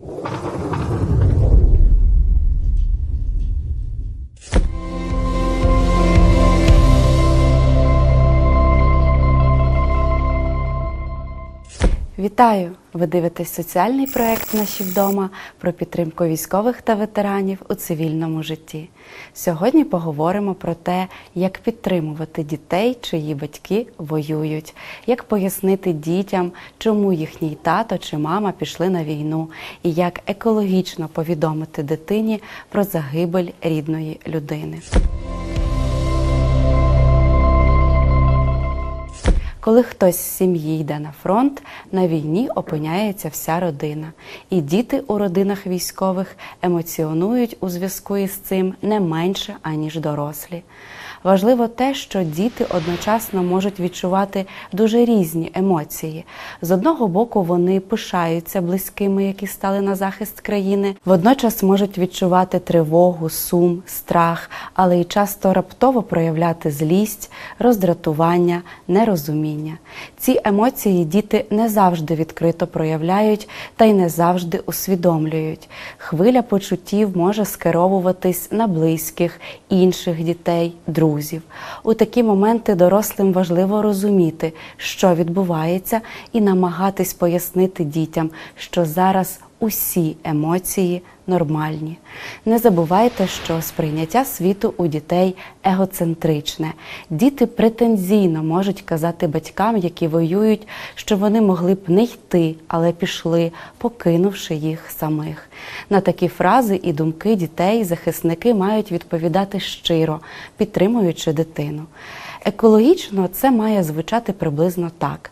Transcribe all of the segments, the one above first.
you Вітаю! Ви дивитесь соціальний проект Наші вдома про підтримку військових та ветеранів у цивільному житті. Сьогодні поговоримо про те, як підтримувати дітей, чиї батьки воюють, як пояснити дітям, чому їхній тато чи мама пішли на війну, і як екологічно повідомити дитині про загибель рідної людини. Коли хтось з сім'ї йде на фронт, на війні опиняється вся родина, і діти у родинах військових емоціонують у зв'язку із цим не менше аніж дорослі. Важливо те, що діти одночасно можуть відчувати дуже різні емоції. З одного боку, вони пишаються близькими, які стали на захист країни, водночас можуть відчувати тривогу, сум, страх, але й часто раптово проявляти злість, роздратування, нерозуміння. Ці емоції діти не завжди відкрито проявляють та й не завжди усвідомлюють. Хвиля почуттів може скеровуватись на близьких, інших дітей, друзів. У такі моменти дорослим важливо розуміти, що відбувається, і намагатись пояснити дітям, що зараз усі емоції нормальні. Не забувайте, що сприйняття світу у дітей егоцентричне. Діти претензійно можуть казати батькам, які воюють, що вони могли б не йти, але пішли, покинувши їх самих. На такі фрази і думки дітей захисники мають відповідати щиро, підтримуючи дитину. Екологічно це має звучати приблизно так.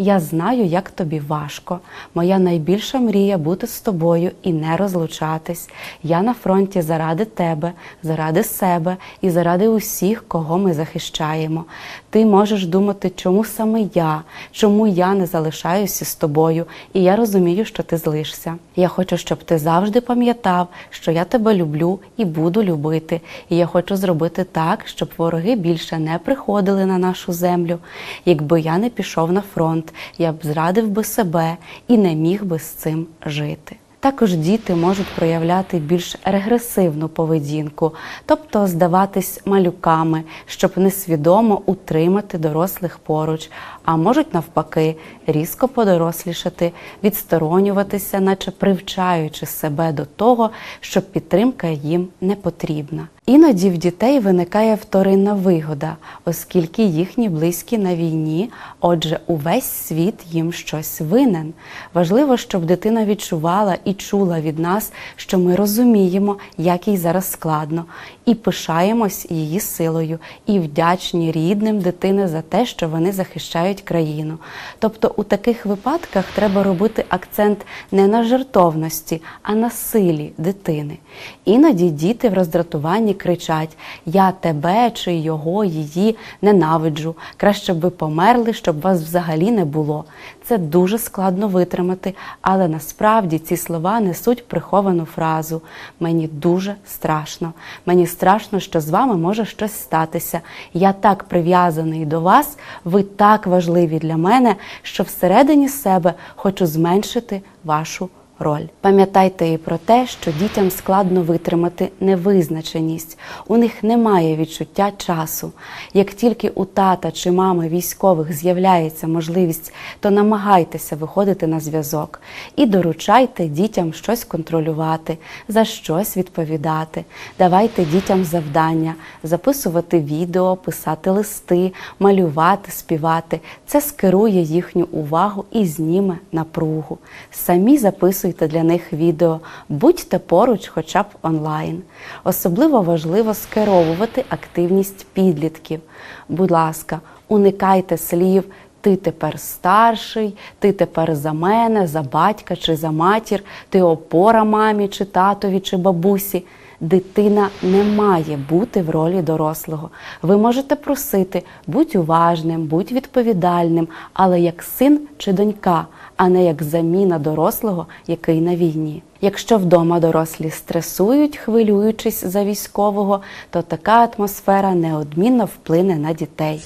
Я знаю, як тобі важко. Моя найбільша мрія бути з тобою і не розлучатись. Я на фронті заради тебе, заради себе і заради усіх, кого ми захищаємо. Ти можеш думати, чому саме я, чому я не залишаюся з тобою, і я розумію, що ти злишся. Я хочу, щоб ти завжди пам'ятав, що я тебе люблю і буду любити. І я хочу зробити так, щоб вороги більше не приходили на нашу землю. Якби я не пішов на фронт, я б зрадив би себе і не міг би з цим жити. Також діти можуть проявляти більш регресивну поведінку, тобто здаватись малюками, щоб несвідомо утримати дорослих поруч, а можуть навпаки різко подорослішати, відсторонюватися, наче привчаючи себе до того, що підтримка їм не потрібна. Іноді в дітей виникає вторинна вигода, оскільки їхні близькі на війні, отже, увесь світ їм щось винен. Важливо, щоб дитина відчувала і чула від нас, що ми розуміємо, як їй зараз складно, і пишаємось її силою, і вдячні рідним дитини за те, що вони захищають країну. Тобто у таких випадках треба робити акцент не на жертовності, а на силі дитини. Іноді діти в роздратуванні кричать: Я тебе чи його, її ненавиджу. Краще б ви померли, щоб вас взагалі не було. Це дуже складно витримати, але насправді ці слова несуть приховану фразу. Мені дуже страшно. Мені страшно, що з вами може щось статися. Я так прив'язаний до вас, ви так важливі для мене, що всередині себе хочу зменшити вашу роль. Пам'ятайте і про те, що дітям складно витримати невизначеність, у них немає відчуття часу. Як тільки у тата чи мами військових з'являється можливість, то намагайтеся виходити на зв'язок і доручайте дітям щось контролювати, за щось відповідати. Давайте дітям завдання, записувати відео, писати листи, малювати, співати. Це скерує їхню увагу і зніме напругу. Самі записуйте для них відео, будьте поруч, хоча б онлайн. Особливо важливо скеровувати активність підлітків. Будь ласка, уникайте слів. Ти тепер старший, ти тепер за мене, за батька чи за матір, ти опора мамі, чи татові, чи бабусі. Дитина не має бути в ролі дорослого. Ви можете просити будь уважним, будь відповідальним, але як син чи донька, а не як заміна дорослого, який на війні. Якщо вдома дорослі стресують, хвилюючись за військового, то така атмосфера неодмінно вплине на дітей.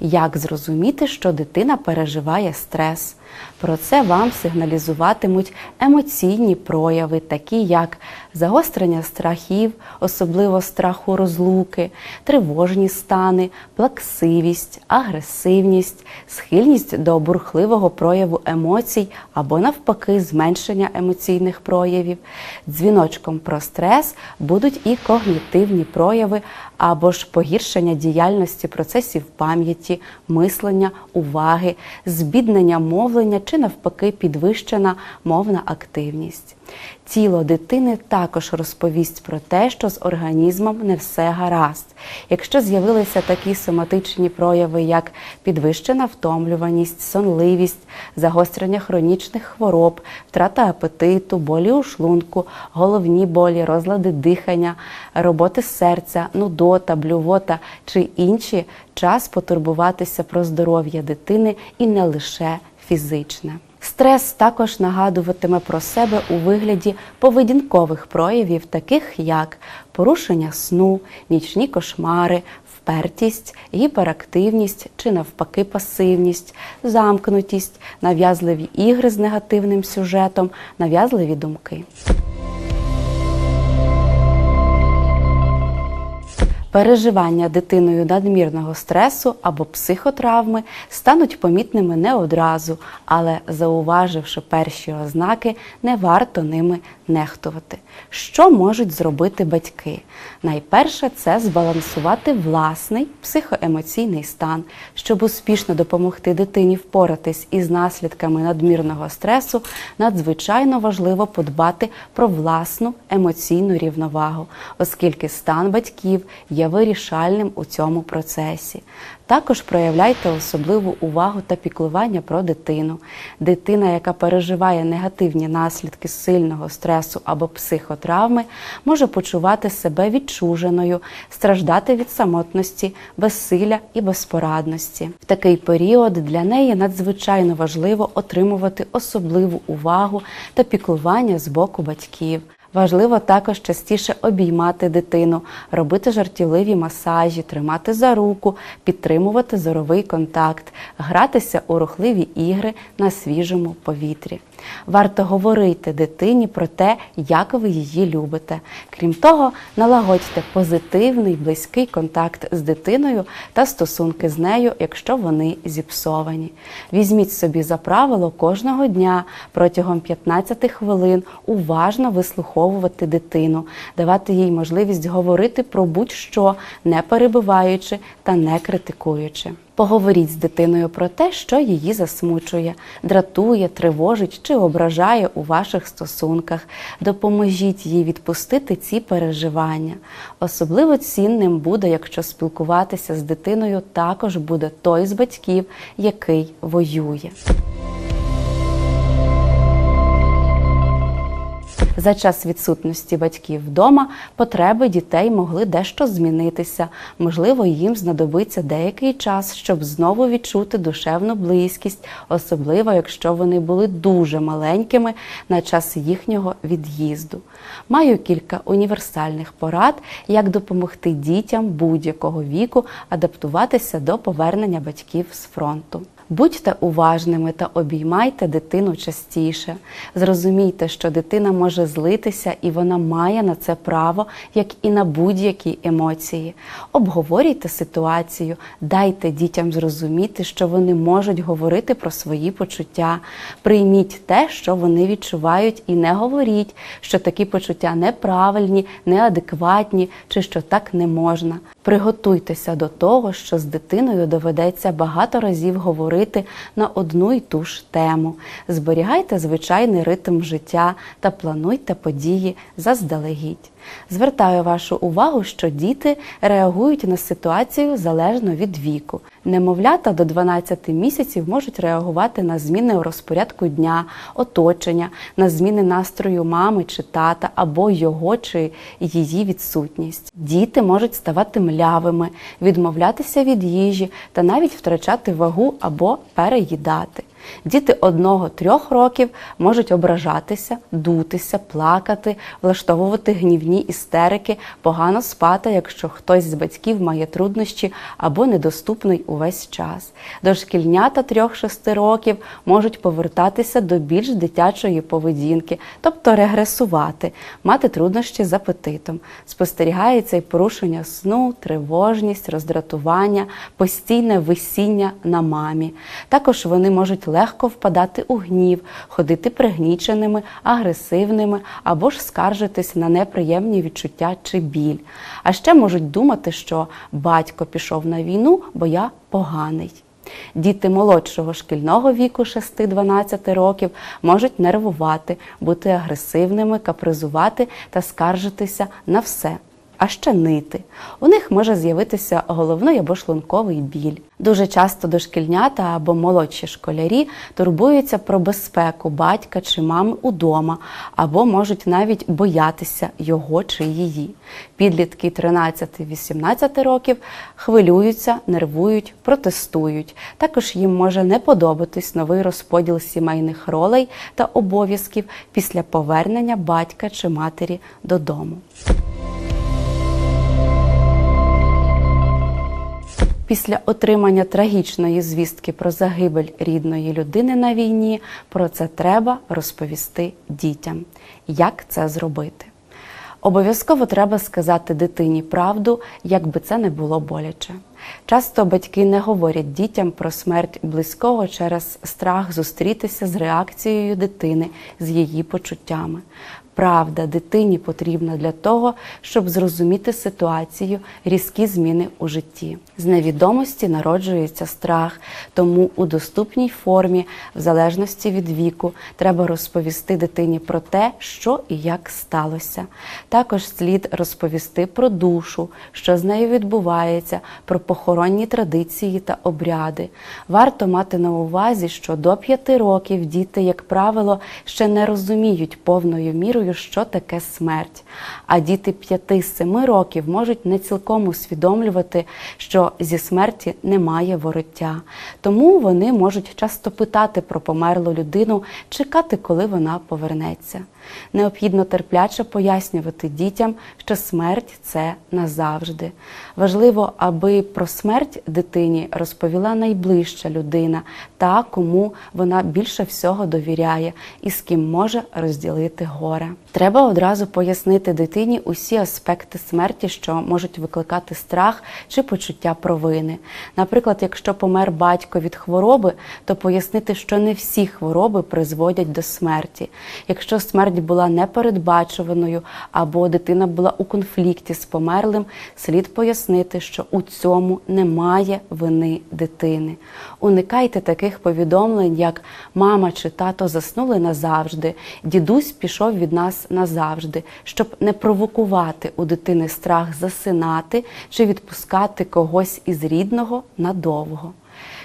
як зрозуміти, що дитина переживає стрес. Про це вам сигналізуватимуть емоційні прояви, такі як загострення страхів, особливо страху розлуки, тривожні стани, плаксивість, агресивність, схильність до бурхливого прояву емоцій або навпаки зменшення емоційних проявів. Дзвіночком про стрес будуть і когнітивні прояви або ж погіршення діяльності процесів пам'яті, мислення, уваги, збіднення мовлення чи навпаки підвищена мовна активність. Тіло дитини також розповість про те, що з організмом не все гаразд. Якщо з'явилися такі соматичні прояви, як підвищена втомлюваність, сонливість, загострення хронічних хвороб, втрата апетиту, болі у шлунку, головні болі, розлади дихання, роботи серця, нудота, блювота чи інші, час потурбуватися про здоров'я дитини і не лише фізичне. Стрес також нагадуватиме про себе у вигляді поведінкових проявів, таких як порушення сну, нічні кошмари, впертість, гіперактивність чи навпаки пасивність, замкнутість, нав'язливі ігри з негативним сюжетом, нав'язливі думки. Переживання дитиною надмірного стресу або психотравми стануть помітними не одразу, але зауваживши перші ознаки, не варто ними нехтувати. Що можуть зробити батьки? Найперше це збалансувати власний психоемоційний стан, щоб успішно допомогти дитині впоратись із наслідками надмірного стресу. Надзвичайно важливо подбати про власну емоційну рівновагу, оскільки стан батьків є вирішальним у цьому процесі. Також проявляйте особливу увагу та піклування про дитину. Дитина, яка переживає негативні наслідки сильного стресу або психотравми, може почувати себе відчуженою, страждати від самотності, безсилля і безпорадності. В такий період для неї надзвичайно важливо отримувати особливу увагу та піклування з боку батьків. Важливо також частіше обіймати дитину, робити жартівливі масажі, тримати за руку, підтримувати зоровий контакт, гратися у рухливі ігри на свіжому повітрі. Варто говорити дитині про те, як ви її любите. Крім того, налагодьте позитивний близький контакт з дитиною та стосунки з нею, якщо вони зіпсовані. Візьміть собі за правило кожного дня протягом 15 хвилин уважно вислуховувати дитину, давати їй можливість говорити про будь-що, не перебиваючи та не критикуючи. Поговоріть з дитиною про те, що її засмучує, дратує, тривожить чи ображає у ваших стосунках. Допоможіть їй відпустити ці переживання. Особливо цінним буде, якщо спілкуватися з дитиною також буде той з батьків, який воює. За час відсутності батьків вдома потреби дітей могли дещо змінитися. Можливо, їм знадобиться деякий час, щоб знову відчути душевну близькість, особливо якщо вони були дуже маленькими на час їхнього від'їзду. Маю кілька універсальних порад, як допомогти дітям будь-якого віку адаптуватися до повернення батьків з фронту. Будьте уважними та обіймайте дитину частіше. Зрозумійте, що дитина може злитися і вона має на це право, як і на будь-які емоції. Обговорюйте ситуацію, дайте дітям зрозуміти, що вони можуть говорити про свої почуття. Прийміть те, що вони відчувають, і не говоріть, що такі почуття неправильні, неадекватні чи що так не можна. Приготуйтеся до того, що з дитиною доведеться багато разів говорити на одну й ту ж тему. Зберігайте звичайний ритм життя та плануйте події заздалегідь. Звертаю вашу увагу, що діти реагують на ситуацію залежно від віку. Немовлята до 12 місяців можуть реагувати на зміни у розпорядку дня, оточення, на зміни настрою мами чи тата або його чи її відсутність. Діти можуть ставати млявими, відмовлятися від їжі та навіть втрачати вагу або переїдати. Діти одного-трьох років можуть ображатися, дутися, плакати, влаштовувати гнівні істерики, погано спати, якщо хтось з батьків має труднощі або недоступний увесь час. Дошкільнята 3-6 років можуть повертатися до більш дитячої поведінки, тобто регресувати, мати труднощі з апетитом. Спостерігається і порушення сну, тривожність, роздратування, постійне висіння на мамі. Також вони можуть легко впадати у гнів, ходити пригніченими, агресивними або ж скаржитись на неприємні відчуття чи біль. А ще можуть думати, що батько пішов на війну, бо я поганий. Діти молодшого шкільного віку 6-12 років можуть нервувати, бути агресивними, капризувати та скаржитися на все. А ще нити. У них може з'явитися головний або шлунковий біль. Дуже часто дошкільнята або молодші школярі турбуються про безпеку батька чи мами удома, або можуть навіть боятися його чи її. Підлітки 13-18 років хвилюються, нервують, протестують. Також їм може не подобатись новий розподіл сімейних ролей та обов'язків після повернення батька чи матері додому. Після отримання трагічної звістки про загибель рідної людини на війні про це треба розповісти дітям. Як це зробити? Обов'язково треба сказати дитині правду, як би це не було боляче. Часто батьки не говорять дітям про смерть близького через страх зустрітися з реакцією дитини, з її почуттями. Правда дитині потрібна для того, щоб зрозуміти ситуацію, різкі зміни у житті. З невідомості народжується страх, тому у доступній формі, в залежності від віку, треба розповісти дитині про те, що і як сталося. Також слід розповісти про душу, що з нею відбувається, про похоронні традиції та обряди. Варто мати на увазі, що до п'яти років діти, як правило, ще не розуміють повною мірою, що таке смерть. А діти 5-7 років можуть не цілком усвідомлювати, що зі смерті немає вороття. Тому вони можуть часто питати про померлу людину, чекати, коли вона повернеться. Необхідно терпляче пояснювати дітям, що смерть це назавжди. Важливо, аби про смерть дитині розповіла найближча людина, та кому вона більше всього довіряє і з ким може розділити горе. Треба одразу пояснити дитині усі аспекти смерті, що можуть викликати страх чи почуття провини. Наприклад, якщо помер батько від хвороби, то пояснити, що не всі хвороби призводять до смерті. Якщо смерть була непередбачуваною або дитина була у конфлікті з померлим, слід пояснити, що у цьому немає вини дитини. Уникайте таких повідомлень, як мама чи тато заснули назавжди, дідусь пішов від нас назавжди, щоб не провокувати у дитини страх засинати чи відпускати когось із рідного надовго.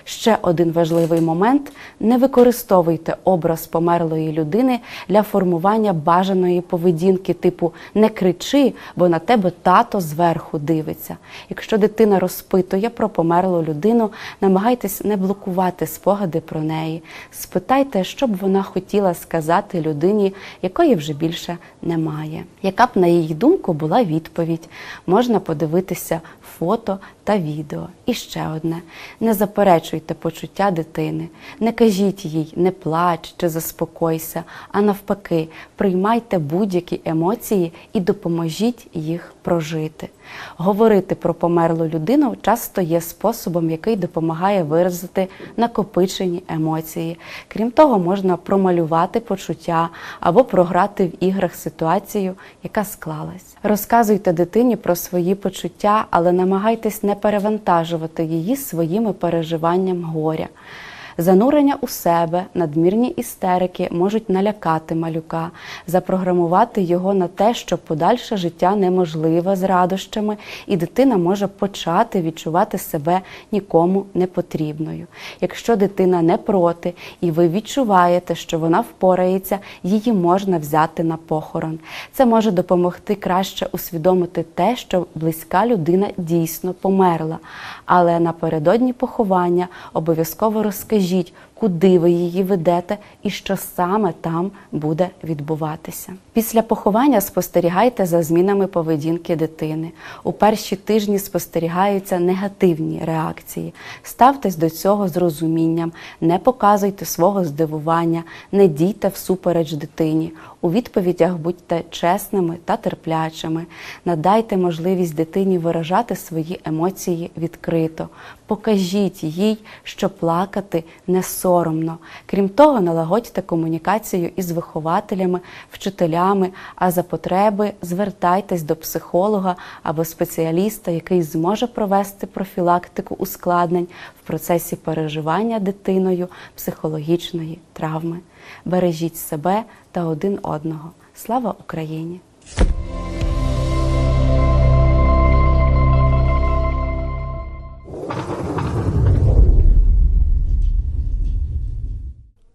Ще один важливий момент: не використовуйте образ померлої людини для формування бажаної поведінки, типу не кричи, бо на тебе тато зверху дивиться. Якщо дитина розпитує про померлу людину, намагайтесь не блокувати спогади про неї. Спитайте, що б вона хотіла сказати людині, якої вже більше немає. Яка б, на її думку, була відповідь? Можна подивитися фото та відео. І ще одне: не заперечуйте почуття дитини, не кажіть їй, не плач чи заспокойся, а навпаки, приймайте будь-які емоції і допоможіть їх прожити. Говорити про померлу людину часто є способом, який допомагає виразити накопичені емоції. Крім того, можна промалювати почуття або програти в іграх ситуацію, яка склалась. Розказуйте дитині про свої почуття, але намагайтесь не перевантажувати її своїми переживанням горя. Занурення у себе, надмірні істерики можуть налякати малюка, запрограмувати його на те, що подальше життя неможливе з радощами, і дитина може почати відчувати себе нікому не потрібною. Якщо дитина не проти, і ви відчуваєте, що вона впорається, її можна взяти на похорон. Це може допомогти краще усвідомити те, що близька людина дійсно померла. Але напередодні поховання обов'язково розкажіть, скажіть, куди ви її ведете і що саме там буде відбуватися. Після поховання спостерігайте за змінами поведінки дитини. У перші тижні спостерігаються негативні реакції. Ставтесь до цього з розумінням, не показуйте свого здивування, не дійте всупереч дитині. У відповідях будьте чесними та терплячими. Надайте можливість дитині виражати свої емоції відкрито. Покажіть їй, що плакати не соромно. Крім того, налагодьте комунікацію із вихователями, вчителями, а за потреби звертайтесь до психолога або спеціаліста, який зможе провести профілактику ускладнень в процесі переживання дитиною психологічної травми. Бережіть себе та один одного. Слава Україні!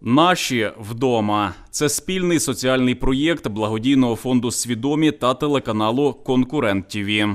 Наші вдома це спільний соціальний проєкт благодійного фонду Свідомі та телеканалу Конкурент ТІВІ.